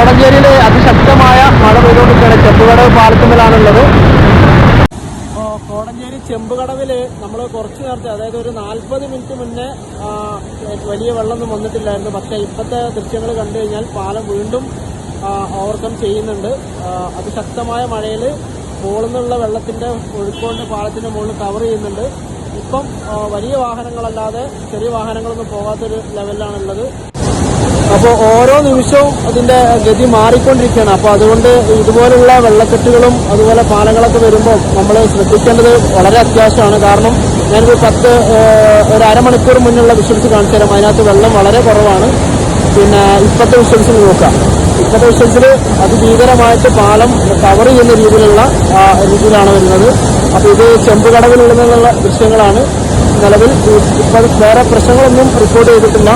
കോടഞ്ചേരിയിൽ അതിശക്തമായ മഴ പെയ്തുകൊണ്ടിരിക്കുകയാണ്. ചെമ്പുകടവ് പാലത്തുമ്മലാണുള്ളത് ഇപ്പോൾ കോടഞ്ചേരി ചെമ്പുകടവിൽ നമ്മൾ കുറച്ച് നേരത്തെ അതായത് ഒരു നാൽപ്പത് മിനിറ്റ് മുന്നേ വലിയ വെള്ളമൊന്നും വന്നിട്ടില്ലായിരുന്നു. പക്ഷേ ഇപ്പോഴത്തെ ദൃശ്യങ്ങൾ കണ്ടു കഴിഞ്ഞാൽ പാലം വീണ്ടും ഓവർകം ചെയ്യുന്നുണ്ട്. അതിശക്തമായ മഴയിൽ മുകളിൽ നിന്നുള്ള വെള്ളത്തിന്റെ ഒഴുക്കൊണ്ട് പാലത്തിന്റെ മുകളിൽ കവർ ചെയ്യുന്നുണ്ട്. ഇപ്പം വലിയ വാഹനങ്ങളല്ലാതെ ചെറിയ വാഹനങ്ങളൊന്നും പോകാത്തൊരു ലെവലിലാണുള്ളത് അപ്പോൾ ഓരോ നിമിഷവും അതിന്റെ ഗതി മാറിക്കൊണ്ടിരിക്കുകയാണ്. അപ്പോൾ അതുകൊണ്ട് ഇതുപോലുള്ള വെള്ളക്കെട്ടുകളും അതുപോലെ പാലങ്ങളൊക്കെ വരുമ്പോൾ നമ്മൾ ശ്രദ്ധിക്കേണ്ടത് വളരെ അത്യാവശ്യമാണ്. കാരണം ഞാനൊരു പത്ത് ഒരു അരമണിക്കൂർ മുന്നുള്ള വിശ്വസിച്ച് കാണിച്ചു തരാം. അതിനകത്ത് വെള്ളം വളരെ കുറവാണ്. പിന്നെ ഇപ്പോഴത്തെ വിശ്വസിച്ച് നോക്കാം. ഇപ്പോഴത്തെ വിശ്വസിച്ചിൽ അതിഭീകരമായിട്ട് പാലം കവർ ചെയ്യുന്ന രീതിയിലുള്ള രീതിയിലാണ് വരുന്നത്. അപ്പോൾ ഇത് ചെമ്പുകടവിൽ നിന്നുള്ള ദൃശ്യങ്ങളാണ് നിലവിൽ. ഇപ്പോൾ വേറെ പ്രശ്നങ്ങളൊന്നും റിപ്പോർട്ട് ചെയ്തിട്ടില്ല.